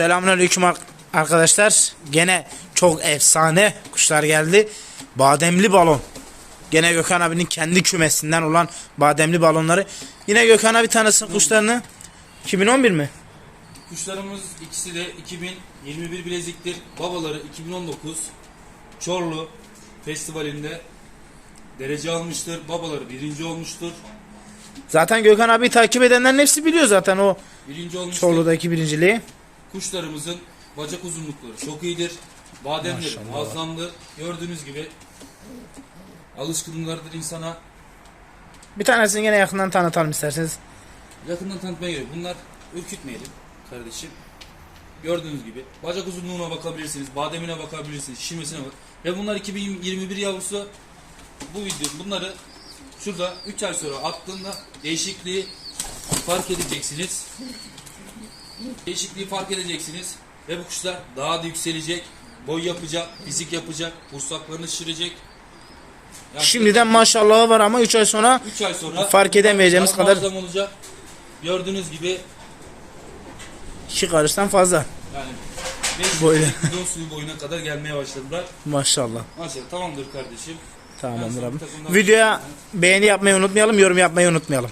Selamünaleyküm ar- arkadaşlar. Gene çok efsane kuşlar geldi. Bademli balon. Gene Gökhan abinin kendi kümesinden olan bademli balonları. Yine Gökhan abi tanısın kuşlarını. 2011 mi? Kuşlarımız ikisi de 2021 bileziktir. Babaları 2019 Çorlu Festivali'nde derece almıştır. Babaları birinci olmuştur. Zaten Gökhan abi takip edenlerin hepsi biliyor zaten o Birinci olmuştur. Çorlu'daki birinciliği. Kuşlarımızın bacak uzunlukları çok iyidir. Bademleri Maşallah. muazzamdır. Gördüğünüz gibi alışkınlardır insana. Bir tanesini gene yakından tanıtalım isterseniz. Yakından tanıtmaya gerek. Bunlar ürkütmeyelim kardeşim. Gördüğünüz gibi bacak uzunluğuna bakabilirsiniz, bademine bakabilirsiniz, şişmesine bak. Ve bunlar 2021 yavrusu. Bu video bunları şurada 3 ay sonra attığında değişikliği fark edeceksiniz. Değişikliği fark edeceksiniz ve bu kuşlar daha da yükselecek, boy yapacak, fizik yapacak, kursaklarını şişirecek. Yani Şimdiden maşallahı var ama 3 ay sonra 3 ay sonra Fark edemeyeceğimiz kadar- olacak. Gördüğünüz gibi 2 karıştan fazla. yani 5 Böyle. bidon suyu boyuna kadar gelmeye başladılar. Maşallah. Maşallah tamamdır kardeşim. Tamamdır abi. Videoya beğeni yapmayı unutmayalım, yorum yapmayı unutmayalım.